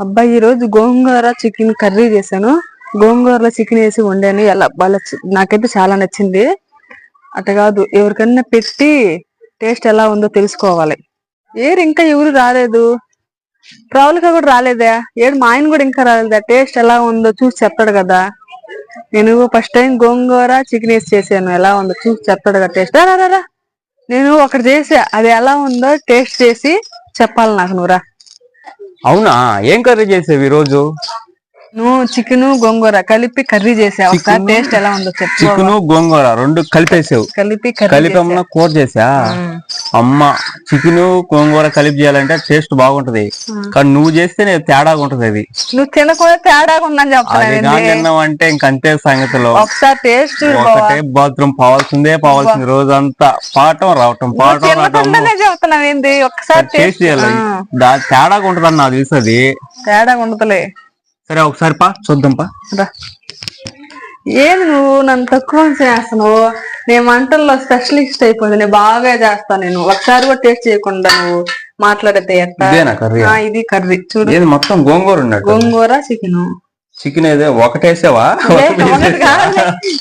అబ్బాయి ఈ రోజు గోంగూర చికెన్ కర్రీ చేశాను. గోంగూరలో చికెన్ వేసి వండాను. ఎలా బాగా నాకైతే చాలా నచ్చింది. అట్ట కాదు ఎవరికైనా పెట్టి టేస్ట్ ఎలా ఉందో తెలుసుకోవాలి. ఏరు ఇంకా ఎవరు రాలేదు. రావులకా కూడా రాలేదా. ఏడు మా ఆయన కూడా ఇంకా రాలేదా. టేస్ట్ ఎలా ఉందో చూసి చెప్తాడు కదా. నేను ఫస్ట్ టైం గోంగూర చికెన్ వేసి చేశాను. ఎలా ఉందో చూసి చెప్తాడు కదా టేస్ట్. రా రా నేను ఒకటి చేసా. అది ఎలా ఉందో టేస్ట్ చేసి చెప్పాలి నాకు నువ్వురా అవునా? ఏం కర్రీ చేసేవి ఈరోజు? రోజు నువ్వు చికెన్ గోంగూర కలిపి కర్రీ చేసా ఒకసారి టేస్ట్ ఎలా ఉందో చెప్పు చికెన్ గోంగూర రెండు కలిపేసావు. కలిపి కలిపి కూర చేసా? అమ్మ చికెన్ గోంగూర కలిపి చేయాలంటే టేస్ట్ బాగుంటది. కానీ నువ్వు చేస్తే తేడాగా ఉంటది అది. నువ్వు తినకుండా తేడాగా ఉందని చెప్తాను తిన్నావంటే ఇంకంతే సంగతిలో. ఒకసారి టేస్ట్ ఒకటే బాత్రూమ్ పోవాల్సిందే పోవాల్సింది రోజంతా. పాఠం రావటం పాఠం రావటం. చెప్తున్నావు ఏంది ఒకసారి టేస్ట్ చేయాలి. తేడాగా ఉంటది నాకు తెలుసు అది. తేడాగా ఉండదులే సరే ఒకసారి పా చూద్దాం పా. రా. ఏది నువ్వు? నన్ను తక్కువ చేస్తున్నావు. నేను వంటల్లో స్పెషలిస్ట్ అయిపోయింది నేను బాగా చేస్తాను నేను. ఒకసారి కూడా టేస్ట్ చేయకుండా నువ్వు మాట్లాడితే ఇదేనా కర్రీ? ఇది కర్రీ. చూడు. ఏది మొత్తం గోంగూర ఉన్నట్టు గోంగూర చికెన్. చికెన్ ఏదో ఒకటేసావా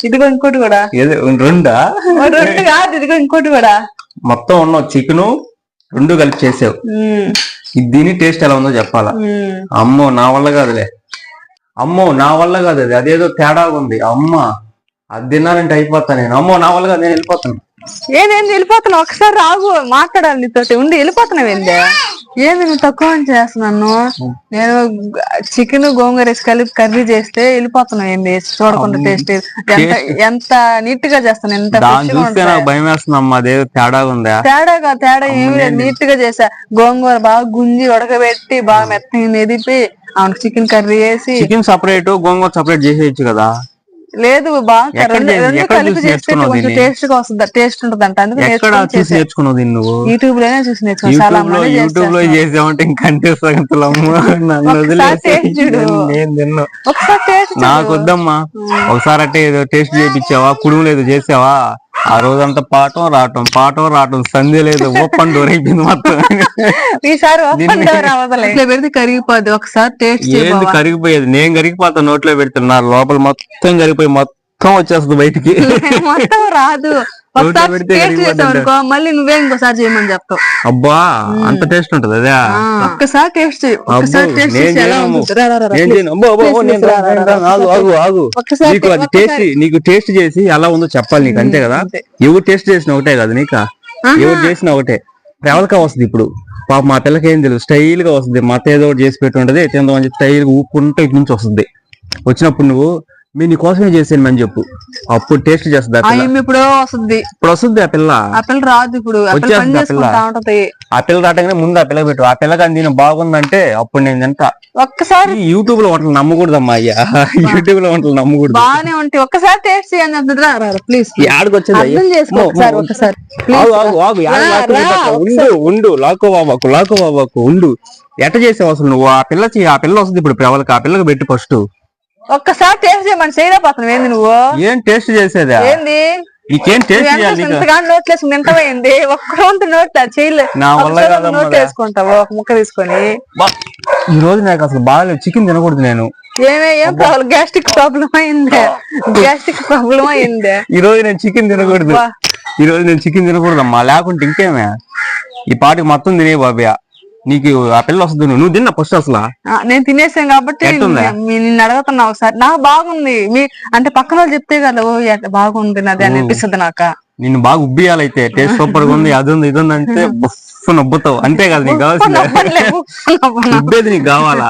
ఇదిగో ఇంకోటి కూడా. ఏదో రెండా? రెండు కాదు ఇదిగో ఇంకోటి కూడా. మొత్తం ఉన్న చికెన్ రెండు కలిపి చేసావు. దీని టేస్ట్ ఎలా ఉందో చెప్పాలా. అమ్మో నా వల్ల కాదులే. అమ్మో నా వల్ల కాదు అది. అదేదో తేడా ఉంది. అమ్మ అది తిన్నానంటే అయిపోతా నేను. అమ్మో నా వల్ల కాదు నేను వెళ్ళిపోతాను ఏదేంది వెళ్ళిపోతున్నావు? ఒకసారి రాగు మాట్లాడాలి నీతో ఉండి వెళ్ళిపోతున్నావు ఏంది ఏంది నువ్వు తక్కువ చేస్తున్నాను నేను చికెన్ గోంగూర వేసి కలిపి కర్రీ చేస్తే వెళ్ళిపోతున్నావు ఏంది? చూడకుండా టేస్ట్ ఎంత ఎంత నీట్గా చేస్తాను ఎంత భయం వేస్తుంది అమ్మా. అదేదో తేడా ఉందా? తేడాగా తేడా ఏమి లేదు. నీట్గా చేసా. గోంగూర బాగా గుంజి ఉడకబెట్టి బాగా మెత్తగా మెదిపి అవును చికెన్ కర్రీ వేసి చికెన్ సపరేట్ గోంగూర సపరేట్ చేసేయచ్చు కదా. లేదు బాగా కలిపి చేస్తే కొంచెం? టేస్ట్గా వస్తుంది టేస్ట్ ఉంటుంది అంట అందుకు ఎక్కడ నేర్చుకొని చూసి చేసా. నేర్చుకున్నావు దీన్ని నువ్వు? యూట్యూబ్లోనే చూసి చాలా యూట్యూబ్లో మంది యూట్యూబ్లో చేస్తారు చేసామంటే ఇంకంటే ఒకసారి. నేను- తిన్ను. నాకు వద్దమ్మా ఒకసారి అంటే ఏదో టేస్ట్ చేయించావా కుడుము లేదు చేసావా? ఆ రోజంతా పాఠం రావటం పాఠం రావటం సంధి లేదు ఓపెన్ డోర్ అయిపోయింది మొత్తం ఈసారి దీన్ని- open door అవ్వదులే. ఇట్లా పెడితే కరిగిపోద్ది ఒకసారి టేస్ట్ ఏంది కరిగిపోయేది నేను కరిగిపోతా నోట్లో పెడుతున్నా లోపల మొత్తం కరిగిపోయి మొత్తం వచ్చేస్తుంది బయటికి. మొత్తం రాదు. ఒకసారి పెడితే టేస్ట్ కరిగిపోద్ది చేసావు అనుకో మళ్ళీ నువ్వే ఇంకోసారి చేయమని చెప్తావు. అబ్బా అంత టేస్ట్ ఉంటది అదే? ఒక్కసారి టేస్ట్ చేయి. ఒక్కసారి టేస్ట్ చేసి ఎలా. ఉంటుంది? నీకు టేస్ట్ నీకు టేస్ట్ చేసి ఎలా ఉందో చెప్పాలి నీకు అంతే కదా. ఎవరు టేస్ట్ చేసిన ఒకటే కదా నీక? ఎవరు చేసిన ఒకటే. ప్రవల్క వస్తుంది ఇప్పుడు. పాప మా పిల్లకి ఏం తెలియదు స్టైల్గా వస్తుంది. మా అత్త ఏదో ఒకటి చేసి పెట్టి ఉంటది తిందామని చెప్పి స్టైల్ ఊపుకుంటూ ఇటు నుంచి వస్తుంది. వచ్చినప్పుడు నువ్వు మీ నీ కోసమే చేసాను అని చెప్పు. అప్పుడు టేస్ట్ చేస్తుంది ఇప్పుడు వస్తుంది. ఇప్పుడు వస్తుంది ఆ పిల్ల. ఆ పిల్ల రాదు ఇప్పుడు. ఆ పిల్ల పని వచ్చేస్తుంది ఆ పిల్ల. చేసుకుంటా ఉంటది. ఆ పిల్ల రావటంగానే ముందు ఆ పిల్ల పెట్టు. ఆ పిల్ల కానీ దీని బాగుందంటే అప్పుడు నేను తింటా. ఒక్కసారి యూట్యూబ్లో వంటలు నమ్మకూడదమ్మా అయ్యా. యూట్యూబ్లో వంటలు నమ్మకూడదు. బాగానే ఉంటే ఒక్కసారి టేస్ట్ చేయని చెప్తుంది రా రా ప్లీజ్ ఈ ఆడికి వచ్చేది. ఉండు ఉండు. లాకో బాబాకు లాకో బాబాకు ఉండు. ఎట్ట చేసావు అసలు నువ్వు? ఆ పిల్ల ఆ పిల్ల వస్తుంది ఇప్పుడు ప్రవలకి ఆ పిల్లకి పెట్టి ఫస్ట్ ఒక్కసారి టేస్ట్ చేయమని చేయలేకపోతున్నావు ఏంది నువ్వు? ఏం టేస్ట్ చేసేదా? ఏంది? నీకేం టేస్ట్ నువ్వు ఎంత తింటావేంది ఒక్క రౌండ్ నోట్ల చేయలే. నా వల్ల నోట్ వేసుకుంటావు ఒక ముక్క తీసుకొని. ఈ రోజు నాకు అసలు బాగాలేదు. చికెన్ తినకూడదు నేను. ఏమే ఏం ప్రాబ్లం గ్యాస్ట్రిక్ ప్రాబ్లం అయింది. గ్యాస్ట్రిక్ ప్రాబ్లం అయింది. ఈ రోజు నేను చికెన్ తినకూడదు. ఈ రోజు నేను చికెన్ తినకూడదమ్మా. లేకుంటే ఇంకేమే? ఈ పాటికి మొత్తం తినే బాబయ్య. నీకు ఆ పిల్ల వస్తుంది నువ్వు తిన్నా ఫస్ట్ అసలు? ఆ, నేను తినేసాను కాబట్టి ఎట్టుందా? మీ- నిన్ను అడుగుతున్నా ఒకసారి. నాకు బాగుంది. మీ అంటే పక్కన వాళ్ళు చెప్తే కదా ఓ బాగుంది నాది అని అనిపిస్తుంది నాకు. నిన్ను బాగా ఉబ్బియాలైతే టేస్ట్ సూపర్గా ఉంది అది ఉంది ఇది ఉంది అంటే బుఫ్ నవ్వుతావు. అంతే కదా నీకు కావాల్సిందే. నవ్వనులే, నవ్వను. ఉబ్బేది నీకు కావాలా?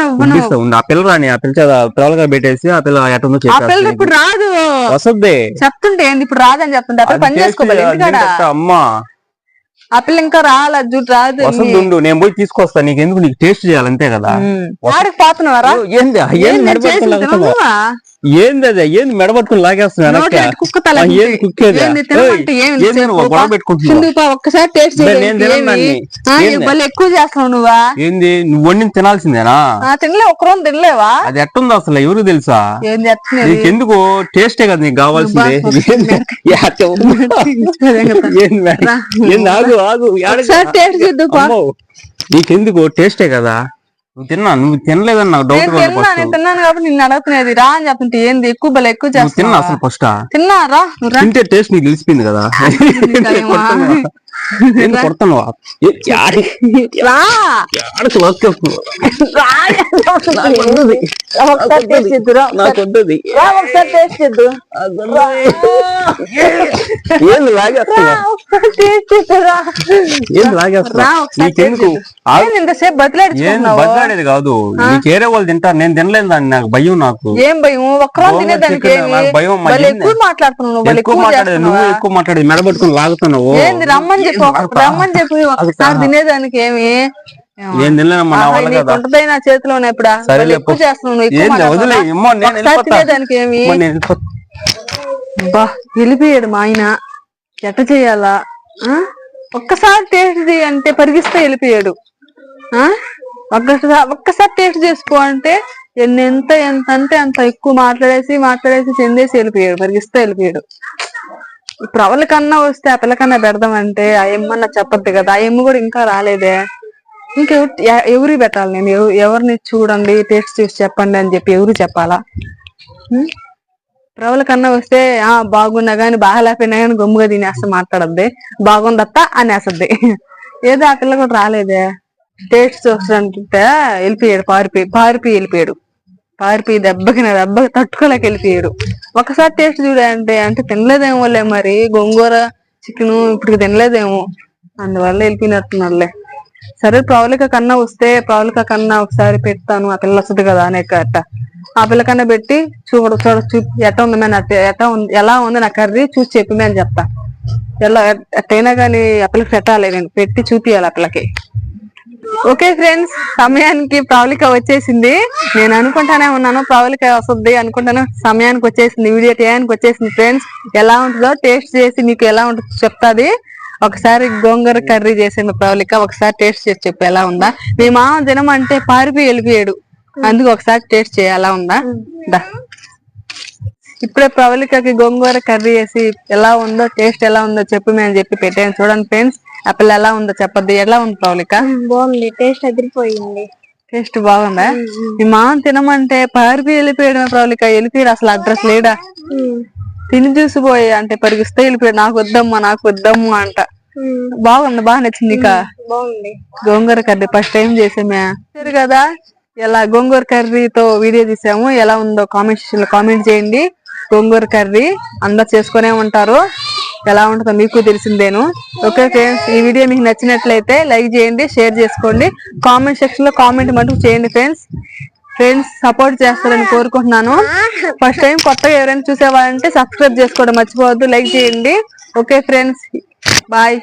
నవ్వను. ఉండు ఆ పిల్ల రాని ఆ పిల్ల చేత పిల్లలుగా పెట్టేసి ఆ పిల్ల ఎట ఉందో ఆ పిల్ల ఇప్పుడు రాదు. వసద్ది. చెప్తుంటే ఏంది? ఇప్పుడు రాదని చెప్తుంటే ఆ పిల్ల పని చేసుకోవాలి ఎందుకడా? అమ్మా. ఆ పిల్ల ఇంకా రాలే జుట్టు రాదు నేను పోయి తీసుకొస్తా నీకు ఎందుకు నీకు టేస్ట్ చేయాలి అంతే కదా. ఆడికి పోతున్నావారా? ఓ, ఏంది ఏంది ఏంది అది ఏంది మెడబట్టుకుని లాగేస్తున్నా ఒక్కసారి టేస్ట్ ఎక్కువ చేస్తున్నావు నువ్వా? ఏంది నువ్వు వండిని తినాల్సిందేనా? ఆ, తినలే ఒక్క రోజు తినలేవా? అది ఎట్టుంది అసలు ఎవరికి తెలుసా? చేస్తున్నది నీకెందుకు? టేస్టే కదా నీకు కావాల్సింది. ఏంది? ఆగు ఆగు నీకెందుకు టేస్టే కదా? నువ్వు తిన్నా నువ్వు తినలేదని నాకు డౌట్ నేను తిన్నా నేను తిన్నాను కాబట్టి నిన్ను అడుగుతున్నది రా అని చెప్తుంటే ఏంది? ఎక్కువ బల ఎక్కువ నువ్వు తిన్నా చేస్తా అసలు ఫస్ట్ తిన్నా రా తింటే టేస్ట్ నీకు తెలిసిపోయింది కదా? నీకేమో. ఏంటి కొడతాను. రా. రా. ఒకసారి టేస్ట్ చేద్దురా నాకు వద్దది రా ఒకసారి టేస్ట్ చేద్దు ఏంది లాగేస్తున్నా ఒకసారి టేస్ట్ చేద్దురా ఏంది లాగేస్తున్నా రా ఒకసారి నీకెందుకు taste చేద్దు. ఏంది ఇంతసేపు ఏం బతిలాడుచుకున్నావు బగ్గాడేది కాదు. నీకు ఏరే వాళ్ళు తింటారు. నేను తినలేదు దాన్ని. నాకు భయం నాకు. ఏం భయం? ఒక్కరోజు తినేదానికి భయం? ఎక్కువ మాట్లాడుతున్నావు ఎక్కువ మాట్లాడేది నువ్వు? ఎక్కువ మాట్లాడేది మెడబట్టుకుని లాగుతున్నావు. ఏంది రమ్మని చెప్పు. రమ్మని చెప్పి. ఒకసారి తినేదానికి ఏమి? ఏం తినలేనమ్మా నా వల్ల నీకు కదా. ఉంటది నా చేతిలో ఉన్నప్పుడా సరేలే, భలే ఎక్కువ. చేస్తున్నావు నువ్వు వదిలే? ఏమో నేను తినేదానికి ఏమి? నేను. బా వెళ్ళిపోయాడు మా ఆయన. ఎట్ట చేయాలా? ఆ? ఒక్కసారి టేస్ట్ చేయి అంటే పరిగిస్తే వెళ్ళిపోయాడు. ఆ? ఒక్కసారి ఒక్కసారి టేస్ట్ చేసుకో అంటే ఎన్ని ఎంత ఎంత అంటే అంత ఎక్కువ మాట్లాడేసి మాట్లాడేసి చెందేసి వెళ్ళిపోయాడు పరిగిస్తే వెళ్ళిపోయాడు. ఇప్పుడు అవల కన్నా వస్తే ఆ పిల్లకన్నా పెడదామంటే ఆ ఎమ్మన్నా చెప్పద్దు కదా ఆ ఎమ్మ కూడా ఇంకా రాలేదే. ఇంకా ఎవరు పెట్టాలి నేను? ఎవరిని చూడండి టేస్ట్ చూసి చెప్పండి అని చెప్పి ఎవరు చెప్పాలా? ఉం? ప్రవల కన్నా వస్తే ఆ బాగున్నా గాని బాగా లేకపోయినా కానీ గమ్ముగా తినేస్తా మాట్లాడద్ది. బాగుందత్త అనేసద్ది ఏదో ఆ పిల్ల కూడా రాలేదే. టేస్ట్ చూస్తుంటే వెళ్ళిపోయాడు పారిపోయి పారిపోయి వెళ్ళిపోయాడు. పారిపోయి దెబ్బకి నా దెబ్బకి తట్టుకోలేక వెళ్ళిపోయాడు ఒకసారి టేస్ట్ చూడంటే అంటే తినలేదేమోలే మరి గోంగూర చికెన్ ఇప్పుడు తినలేదేమో. అందువల్ల వెళ్ళిపోయినట్టున్నారులే సరే ప్రవళిక కన్నా వస్తే ప్రవళిక కన్నా ఒకసారి పెడతాను ఆ పిల్ల వస్తుంది కదా అనే అట్ట ఆ పిల్ల కన్నా పెట్టి చూడ చూడ చూ ఎట్ట ఉంది మే ఎట్ట ఉంది ఎలా ఉంది నా కర్రీ చూసి చెప్పి అని చెప్తా. ఎలా ఎట్టయినా కానీ ఆ పిల్లకి పెట్టాలి నేను పెట్టి చూపియాలి ఆ పిల్లకి. ఓకే ఫ్రెండ్స్ సమయానికి ప్రవళిక వచ్చేసింది. నేను అనుకుంటానే ఉన్నాను ప్రవళిక వస్తుంది అనుకుంటాను. సమయానికి వచ్చేసింది వీడియో టయానికి వచ్చేసింది ఫ్రెండ్స్. ఎలా ఉంటుందో టేస్ట్ చేసి మీకు ఎలా ఉంటుందో చెప్తాది. ఒకసారి గోంగూర కర్రీ చేసింది ప్రవళిక ఒకసారి టేస్ట్ చేసి చెప్పు ఎలా ఉందా? మీ మామ దినం అంటే పారిపోయి వెళ్ళిపోయాడు అందుకు ఒకసారి టేస్ట్ చేయాలా ఎలా ఉందా? దా. ఇప్పుడే ప్రవళికకి గోంగూర కర్రీ వేసి ఎలా ఉందో టేస్ట్ ఎలా ఉందో చెప్పు మేము చెప్పి పెట్టాను చూడండి ఫ్రెండ్స్. ఆ పిల్ల ఎలా ఉందో చెప్పద్దు. ఎలా ఉంది ప్రవళిక బాగుంది. టేస్ట్ అదిరిపోయింది. టేస్ట్ బాగుందా? మీ మామ తినమంటే పారిపోయి వెళ్ళిపోయాడు ప్రవళిక వెళ్ళిపోయాడు. అసలు అడ్రస్ లేడా? తిని చూసిపోయి అంటే పరిగిస్తే వెళ్ళిపోయాడు. నాకు వద్దమ్మా నాకు వద్దమ్మా అంట. బాగుంది? బాగా నచ్చింది ఇక. బాగుంది. గోంగూర కర్రీ ఫస్ట్ టైం చేసామే. సరే కదా ఎలా గోంగూర కర్రీతో వీడియో తీసాము. ఎలా ఉందో కామెంట్లో కామెంట్ చేయండి. గోంగూర కర్రీ అందరు చేసుకునే ఉంటారు. ఎలా ఉంటుందో మీకు తెలిసిందేను. ఓకే ఫ్రెండ్స్ ఈ వీడియో మీకు నచ్చినట్లయితే లైక్ చేయండి షేర్ చేసుకోండి. కామెంట్ సెక్షన్లో కామెంట్ మటుకు చేయండి ఫ్రెండ్స్. ఫ్రెండ్స్ సపోర్ట్ చేస్తారని కోరుకుంటున్నాను. ఫస్ట్ టైం కొత్తగా ఎవరైనా చూసేవారంటే సబ్స్క్రైబ్ చేసుకోవడం మర్చిపోవద్దు. లైక్ చేయండి. Okay friends. బాయ్.